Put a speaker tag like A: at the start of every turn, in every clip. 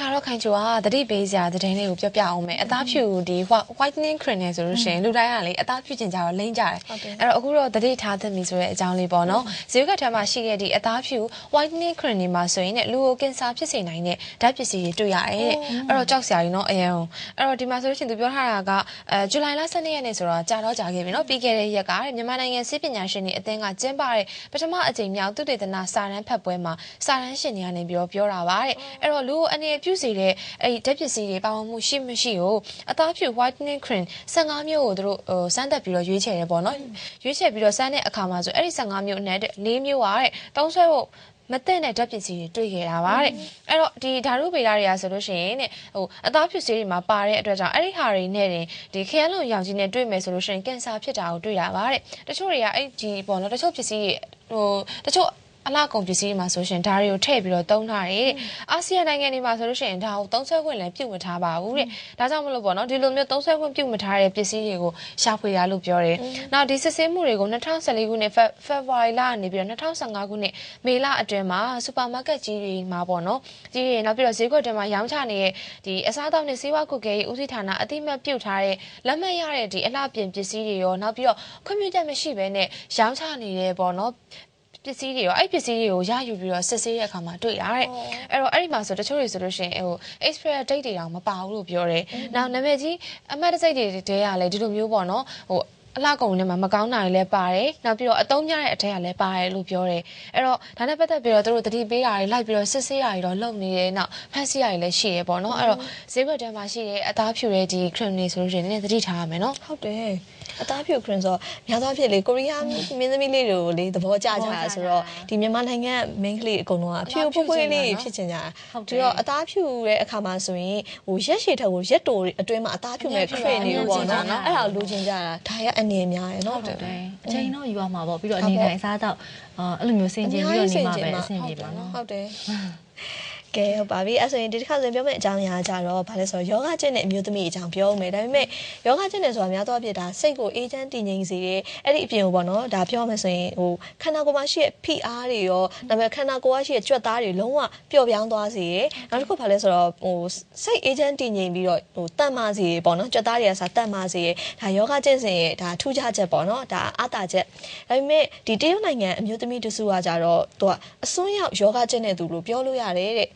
A: ခါတော့ခိုင်ချိုကတတိပေးစရာသတင်းလေးကိုပြောပြအောင်မယ်အသားဖြူဒီ whitening cream နဲ့ဆိုလို့ရှိရင်လူတိုင်းကလေအသားဖြူကျင်ကြတော့လိမ့်ကြတယ်အဲ့တော့အခုတော့တတိထားသင့်ပြီဆိုတဲ့အကြောင်းလေးပေါ့နော်ဇီဝကတ်ထဲမှာရှိတဲ့ဒီအသားဖြူ whitening cream တွေမှာဆိုရင်လည်းလူကိုကင်ဆာဖြစ်စေနိုင်တဲ့ဓာတ်ပစ္စည်းတွေတွေ့ရတယ်တဲ့အဲ့တော့ကြောက်စရာကြီးနော်အရင်အဲ့တော့ဒီမှာဆိုလို့ရှိရင်သူပြောထားတာကအဲဇူလိုင်လ12ရက်နေ့ဆိုတော့ကြာတော့ကြာခဲ့ပြီနော်ပြီးခဲ့တဲ့ရက်ကမြန်မာနိုင်ငံစစ်ပညာရှင်တွေအသင်းကကျင်းပတဲ့ပထမအကြိမ်မြောက်သုတေသနစာတမ်းဖတ်ပွဲမှာစာတမ်းရှင်တွေကနေပြောပြောတာပါတဲ့အဲ့တော့လူကိုအနေပြုစေတဲ့အဲ့ဒီဓာတ်ပစ္စည်းတွေပါဝင်မှုရှိမရှိကိုအသားဖြူ whitening cream 15မျိုးကိုသူတို့ဟိုစမ်းသပ်ပြီးတော့ရွေးချယ်ရဲပေါ့နော်ရွေးချယ်ပြီးတော့စမ်းတဲ့အခါမှာဆိုအဲ့ဒီ15မျိုးနဲ့၄မျိုးပါတဲ့တောင်းဆွဲဖို့မတဲ့တဲ့ဓာတ်ပစ္စည်းတွေတွေ့ခဲ့တာပါတဲ့အဲ့တော့ဒီဓာတုဗေဒတွေကဆိုလို့ရှိရင်တဲ့ဟိုအသားဖြူဆေးတွေမှာပါတဲ့အတွက်ကြောင့်အဲ့ဒီဟာတွေနဲ့တင်ဒီခရမ်းလုံရောင်ကြီးနဲ့တွေ့မယ်ဆိုလို့ရှိရင်ကင်ဆာဖြစ်တာကိုတွေ့တာပါတဲ့တချို့တွေကအဲ့ဒီပေါ့နော်တချို့ပစ္စည်းတွေဟိုတချို့ အလားကုန်ပစ္စည်းတွေမှာဆိုရှင်ဒါတွေကိုထည့်ပြီးတော့သုံးထားတယ်အာဆီယံနိုင်ငံတွေမှာဆိုလို့ရှိရင်ဒါကိုသုံးဆွဲခွင့်လည်းပြုတ်မထားပါဘူးတဲ့ဒါကြောင့်မလို့ပေါ့နော်ဒီလိုမျိုးသုံးဆွဲခွင့်ပြုတ်မထားတဲ့ပစ္စည်းတွေကိုရှာဖွေရလို့ပြောတယ်နောက်ဒီစစ်ဆေးမှုတွေကို2014ခုနှစ်ဖေဖော်ဝါရီလကနေပြီးတော့2015ခုနှစ်မေလအတွင်းမှာစူပါမားကတ်ကြီးတွေမှာပေါ့နော်ကြီးတွေနောက်ပြီးတော့ဈေးကွက်တွေမှာရောင်းချနေတဲ့ဒီအစားအသောက်နဲ့ဆေးဝါးကုတ်ကဲရေးဦးစီးဌာနအတိမတ်ပြုတ်ထားတဲ့လက်မှတ်ရတဲ့ဒီအလှပြင်ပစ္စည်းတွေရောနောက်ပြီးတော့ခွင့်ပြုချက်မရှိဘဲနဲ့ရောင်းချနေတဲ့ပေါ့နော် ပစ္စည်းတွေရောအဲ့ပစ္စည်းတွေကိုရယူပြီးတော့စစ်ဆေးတဲ့အခါမှာတွေ့တာတဲ့အဲ့တော့အဲ့ဒီမှာဆိုတချို့တွေဆိုလို့ရှိရင်ဟို expire date တွေတောင်မပါဘူးလို့ပြောတယ်နောက်နာမည်ကြီးအမှတ်တစိတ်တွေတဲရလဲဒီလိုမျိုးပေါ့နော်ဟိုအလှကုန်ထဲမှာမကောင်းတာတွေလည်းပါတယ်နောက်ပြီးတော့အတုံးများတဲ့အထက်ကလည်းပါတယ်လို့ပြောတယ်အဲ့တော့ဒါနဲ့ပတ်သက်ပြီးတော့တို့တတိပေးတာတွေလိုက်ပြီးတော့စစ်ဆေးတာတွေတော့လုပ်နေတယ်နောက်ဖန်ဆီးတာတွေလည်းရှိတယ်ပေါ့နော်အဲ့တော့ဈေးကွက်ထဲမှာရှိတဲ့အသားဖြူတဲ့ဒီ cream တွေဆိုလို့ရှိရင်နည်းနည်းတတိထားရမယ်နော်
B: ဟုတ်တယ် အသားဖြူခရင်ဆိုများသောအားဖြင့်လေကိုရီးယားမင်းသမီးလေးတွေကိုလေသဘောကျကြတာဆိုတော့ဒီမြန်မာနိုင်ငံမင်းကလေးအကုန်လုံးကအဖြူဖွဖွလေးဖြစ်ချင်ကြတာဒီတော့အသားဖြူရဲ့အခါမှာဆိုရင်ဟိုရက်ရှည်ထက်ကိုရက်တိုအတွင်းမှာအသားဖြူမဲ့ခရင်နေပေါ့နော်အဲ့ဒါလိုချင်ကြတာဒါရအနေများရယ်နော်
C: ဟုတ်တယ်အချိန်တော့ယူရမှာပေါ့ပြီးတော့အနေတိုင်းအစားတော့အာအဲ့လိုမျိုးစင်ကြင်ပြီးတော့နေမှာပဲအဆင်ပြေပါနော်
B: ဟုတ်တယ် ကဲဟုတ်ပါပြီအဲ့ဆိုရင်ဒီတစ်ခါဆိုရင်ပြောမယ့်အကြောင်းအရာကြတော့ဘာလဲဆိုတော့ယောဂကျင့်တဲ့အမျိုးသမီးအကြောင်းပြောမယ်ဒါပေမဲ့ယောဂကျင့်တယ်ဆိုတာများသောအားဖြင့်ဒါစိတ်ကိုအေးချမ်းတည်ငြိမ်စေတဲ့အဲ့ဒီအပြင်ကိုပေါ့နော်ဒါပြောမယ်ဆိုရင်ဟိုခန္ဓာကိုယ်မှာရှိတဲ့ဖိအားတွေရောဒါပေမဲ့ခန္ဓာကိုယ်ကရှိတဲ့ကြွက်သားတွေလုံးဝပျော့ပြောင်းသွားစေရဲ့နောက်တစ်ခုဘာလဲဆိုတော့ဟိုစိတ်အေးချမ်းတည်ငြိမ်ပြီးတော့ဟိုတတ်မစေရဲ့ပေါ့နော်ကြွက်သားတွေကစားတတ်မစေရဲ့ဒါယောဂကျင့်စဉ်ရဲ့ဒါထူးခြားချက်ပေါ့နော်ဒါအာတာချက်ဒါပေမဲ့ဒီတရုတ်နိုင်ငံအမျိုးသမီးတစုကကြတော့သူကအစွန်းရောက်ယောဂကျင့်တဲ့သူလို့ပြောလို့ရတယ်တဲ့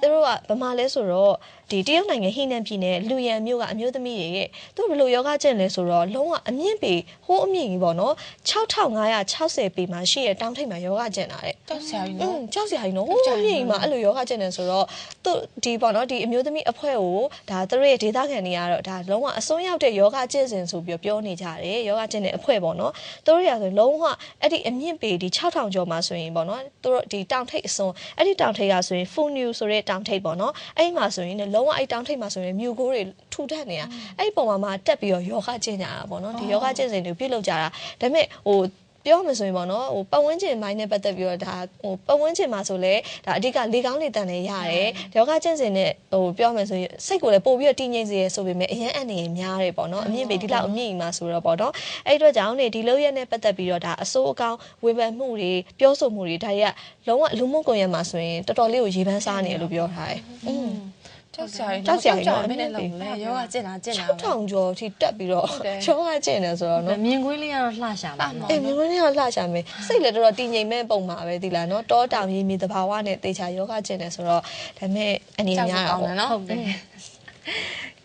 B: သူတို့ကဘာမှလဲဆိုတော့ဒီတရုတ်နိုင်ငံဟိနန်ပြည်နယ်လူရန်မြို့ကအမျိုးသမီးတွေရဲ့သူဘယ်လိုယောဂကျင့်လဲဆိုတော့လုံးဝအမြင့်ပေဟိုးအမြင့်ကြီးပေါ့နော်6560ပေမှာရှိတဲ့တောင်ထိပ်မှာယောဂကျင့်တာတဲ့
A: ကြောက်စရာကြီး
B: อื
A: နော်
B: มကြောက်စရာကြီးနော်ဟိုးအမြင့်ကြီးမှာအဲ့လိုယောဂကျင့်တယ်ဆိုတော့သူဒီပေါ့နော်ဒီအမျိုးသမီးအဖွဲ့ကိုဒါသူတို့ရဲ့ဒေသခံတွေကတော့ဒါလုံးဝအစွန်းရောက်တဲ့ယောဂကျင့်စဉ်ဆိုပြီးပြောနေကြတယ်ယောဂကျင့်တဲ့အဖွဲ့ပေါ့နော်သူတို့ရဆိုလုံးဝအဲ့ဒီအမြင့်ပေဒီ6000ကျော်မှာဆိုရင်ပေါ့နော်သူတို့ဒီတောင်ထိပ်အစွန်းအဲ့ဒီတောင်ထိပ်ကဆိုရင်ဖူနျူဆိုတဲ့တောင်ထိပ်ပေါ့နော်အဲ့ဒီမှာဆိုရင်လည်းလုံးဝအဲ့တောင်ထိပ်မှာဆိုရင်မြူကိုတွေထူထပ်နေတာအဲ့ဒီပုံမှာမှတက်ပြီးတော့ယောဂကျင့်ကြတာပေါ့နော်ဒီယောဂကျင့်စဉ်တွေပြုတ်လောက်ကြတာဒါပေမဲ့ဟိုပြောမှဆိုရင်ပေါ့နော်ဟိုပတ်ဝန်းကျင်ပိုင်းနဲ့ပတ်သက်ပြီးတော့ဒါဟိုပတ်ဝန်းကျင်မှာဆိုလဲဒါအဓိကလေကောင်းလေတန်လည်းရတယ်ယောဂကျင့်စဉ်နဲ့ဟိုပြောမှဆိုရင်စိတ်ကိုလည်းပို့ပြီးတော့တည်ငြိမ်စေရဆိုပေမဲ့အရင်အနေနဲ့များတယ်ပေါ့နော်အမြင့်ပေဒီလောက်အမြင့်ကြီးမှာဆိုတော့ပေါ့နော်အဲ့ဒီတော့ကြောင့်နေဒီလောက်ရက်နဲ့ပတ်သက်ပြီးတော့ဒါအစိုးအကောင်းဝေဖန်မှုတွေပြောဆိုမှုတွေဒါတွေကလုံးဝလူမှုကွန်ရက်မှာဆိုရင်တော်တော်လေးကိုရေပန်းစားနေတယ်လို့ပြောထားတယ်อืม
A: ကြောက်စရာကြီး
B: ကြောက်စရာကြီးနော်
A: မင်းနဲ့လုံးလဲယောဂကျင့်တာကျင့်တာပဲ
B: 6000ကျော်ထိတက်ပြီးတော့
A: ဟုတ်တယ်
B: ယောဂကျင့်တယ်ဆိုတော့နော်
C: မြင်ကွင်းလေးကတော့လှရှာပါနော်
B: အေးမြမင်းကလှရှာမယ်စိတ်လည်းတော်တော်တည်ငြိမ်မဲ့ပုံပါပဲဒီလားနော်တောတောင်ရင်းမြေတဘာဝနဲ့တေချာယောဂကျင့်တယ်ဆိုတော့ဒါပေမဲ့အနေ
A: ကြောက်စ
B: များ
A: ရာ
B: တာ
A: ကောင်း
B: ပေါ့
A: တယ်နော်
C: ဟုတ်တယ်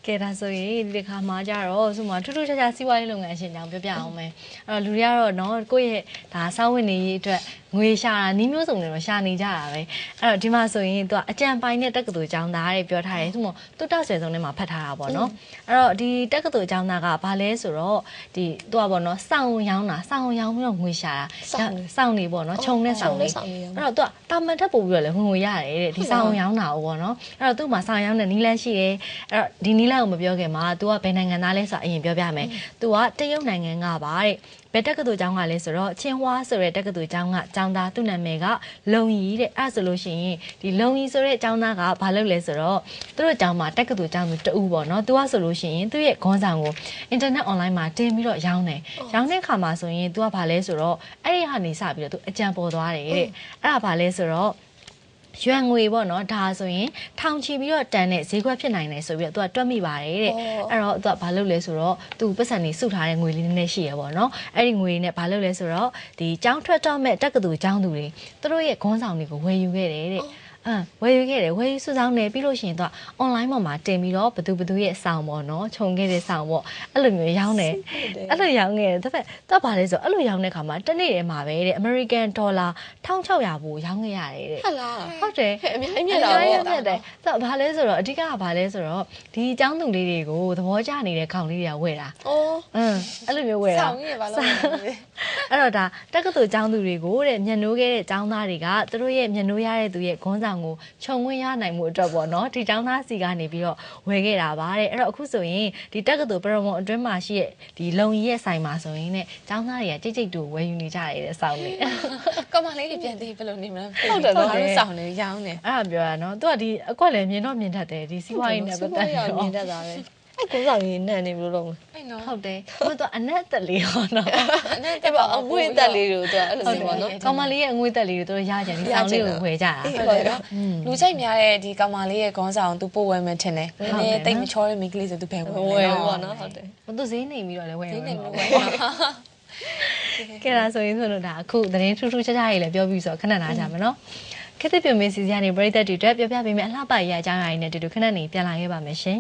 C: ကဲဒါဆိုရင်ဒီတစ်ခါမှာကြတော့ဆိုမှထူးထူးခြားခြားစီးပွားရေးလုပ်ငန်းရှင်ကြောင့်ပြောပြအောင်မယ်အဲ့တော့လူတွေကတော့နော်ကိုယ့်ရဲ့ဒါစောင်းဝင်နေရေးအတွက်ငွေရှာတာနီးမျိုးစုံတွေတော့ရှာနေကြတာပဲအဲ့တော့ဒီမှာဆိုရင်သူကအကြံပိုင်းနဲ့တက္ကသိုလ်ကျောင်းသားတွေပြောထားတယ်သူမတုတ္တဆွေဆုံးထဲမှာဖတ်ထားတာပေါ့နော်အဲ့တော့ဒီတက္ကသိုလ်ကျောင်းသားကဘာလဲဆိုတော့ဒီသူကပေါ့နော်စောင်းရောင်းတာစောင်းရောင်းပြီးတော့ငွေရှာတာစောင်းနေပေါ့နော်ခြုံနဲ့စောင်းနေ
B: ဆောင်နေရော
C: အဲ့တော့သူကတာမန်ထက်ပို့ပြီးတော့လည်းဝင်ငွေရတယ်တဲ့ဒီဆောင်ရောင်းတာ哦ပေါ့နော်အဲ့တော့သူ့မှာဆောင်ရောင်းတဲ့နီးလန်းရှိတယ်အဲ့တော့ဒီနီးလန်းကိုမပြောခင်မှာ तू ကဘယ်နိုင်ငံသားလဲဆိုတာအရင်ပြောပြမယ် तू ကတရုတ်နိုင်ငံကပါတဲ့ဘယ်တက္ကသိုလ်ကျောင်းကလဲဆိုတော့ချင်းဟွာဆိုတဲ့တက္ကသိုလ်ကျောင်းကကျောင်းသားသူ့နာမည်ကလုံရီတဲ့အဲ့ဒါဆိုလို့ရှိရင်ဒီလုံရီဆိုတဲ့ကျောင်းသားကဘာလုပ်လဲဆိုတော့သူတို့ကျောင်းမှာတက္ကသိုလ်ကျောင်းသူတူပေါ့နော် तू ကဆိုလို့ရှိရင်သူ့ရဲ့ခေါင်းဆောင်ကိုအင်တာနက်အွန်လိုင်းမှာတင်ပြီးတော့ရောင်းတယ်ရောင်းတဲ့အခါမှာဆိုရင် तू ကဘာလဲဆိုတော့အဲ့ဒီဟာနေစပြီးတော့ तू အကြံပေါ်သွားတယ်တဲ့အဲ့ဒါဘာလဲဆိုတော့ ရွယ်ငွေပေါ့နော်ဒါဆိုရင်ထောင်ချီပြီးတော့တန်တဲ့ဈေးကွက်ဖြစ်နိုင်တယ်ဆိုပြီးတော့သူကတွက်မိပါတယ်တဲ့အဲ့တော့သူကဘာလုပ်လဲဆိုတော့သူပတ်စံနေစုထားတဲ့ငွေလေးနည်းနည်းရှိရပေါ့နော်အဲ့ဒီငွေနဲ့ဘာလုပ်လဲဆိုတော့ဒီကျောင်းထွက်တော့မဲ့တက္ကသိုလ်ကျောင်းသူတွေသူတို့ရဲ့ခေါင်းဆောင်တွေကိုဝယ်ယူခဲ့တယ်တဲ့ အမ်ဝယ်ယူခဲ့တယ်ဝယ်ယူစုဆောင်းတယ်ပြီးလို့ရှိရင်တော့ online ပေါ်မှာတင်ပြီးတော့ဘသူဘသူရဲ့စောင်ပေါ့နော်ခြုံခဲ့တဲ့စောင်ပေါ့အဲ့လိုမျိုးရောင်းတယ်အဲ့လိုရောင်းခဲ့တယ်ဒါပေမဲ့တော့ဗာလဲဆိုအဲ့လိုရောင်းတဲ့ခါမှာတစ်နေ့တည်းမှာပဲတဲ့ American Dollar 1600ဘူးရောင်းခဲ့ရတယ်တဲ့
B: ဟုတ်လား
C: ဟုတ်တယ်
B: ဟဲ့အများကြီးမြတ်တာ
C: အ
B: ပေါ့
C: များကြီးမြတ်တယ်ဆိုတော့ဘာလဲဆိုတော့အဓိကကဘာလဲဆိုတော့ဒီအကြောင်းသူလေးတွေကိုသဘောကျနေတဲ့ခေါင်းလေးတွေကဝယ်တာ
B: အော်
C: အင်းအဲ့လိုမျိုးဝယ်တာ
A: ဆောင်းကြီးပါလို့
C: အဲ့တော့ဒါတက္ကသိုလ်ကျောင်းသူတွေကိုတဲ့မျက်နှိုးခဲ့တဲ့ကျောင်းသားတွေကသူတို့ရဲ့မျက်နှိုးရတဲ့သူရဲ့ခွန်းဆောင်ကိုခြုံငွင့်ရနိုင်မှုအတွက်ပေါ့နော်ဒီကျောင်းသားစီကနေပြီးတော့ဝယ်ခဲ့တာပါတဲ့အဲ့တော့အခုဆိုရင်ဒီတက္ကသိုလ်ပရမုံအတွင်းမှာရှိတဲ့ဒီလုံကြီးရဲ့ဆိုင်မှာဆိုရင်တဲ့ကျောင်းသားတွေကကြိတ်ကြိတ်တူဝယ်ယူနေကြရတဲ့စောင်းလေး
A: ကမလေးတွေပြန်သေးဘယ်လိုနေမလဲ
B: ဟုတ်တယ်နော်
A: ငါတို့စောင်းနေရောင်းနေ
C: အဲ့ဒါပြောရနော်သူကဒီအကွက်လည်းမြင်တော့မြင်တတ်တယ်ဒီစီးပွားရေးနဲ့ပတ်သက်
B: ရ
C: ပြီး
B: မြင်တ
C: တော့
B: တ်တာပဲ အဲ့ကိုစားရင်နန်းနေဘလို့လုံးလဲ
A: အဲ့နော်
C: ဟုတ်တယ်သူကအနက်တက်လေးဟောနော်
B: အဲ့ပါအမွေးတက်လေးတွေကိုသူကအဲ့လိုမျိုးပေါ့နော်
C: ကောင်မလေးရဲ့အငွေ့တက်လေးတွေသူတို့ရကြတယ်ဒီစောင်းလေးကိုဝယ်ကြတာ
B: ဟုတ်တယ်နော်
A: လူကြိုက်များတဲ့ဒီကောင်မလေးရဲ့ခေါင်းဆောင်သူပို့ဝဲမယ်ထင်တယ်နည်းနည်းတိတ်မချောတဲ့မိန်းကလေးဆိုသူဘယ်ဝဲ
B: ဝယ်ပေါ့နော်ဟုတ်တယ်
C: ဘသူဈေးနေပြီးတော့လည်းဝယ်ရ
A: ဒီ
C: မှာ
A: နေ
C: ပေါ့
A: မျိုးဝဲ
C: ကဲဒါဆိုရင်ဆိုတော့ဒါအခုသတင်းထူးထူးခြားခြားကြီးလည်းပြောပြီးဆိုတော့ခဏနားကြမယ်နော်ခက်တဲ့ပြုံမင်းစီစီကနေပရိသတ်တွေအတွက်ပြောပြပေးမယ်အလှပရအကြောင်းအရာတွေနဲ့တူတူခဏနေပြန်လာခဲ့ပါမယ်ရှင်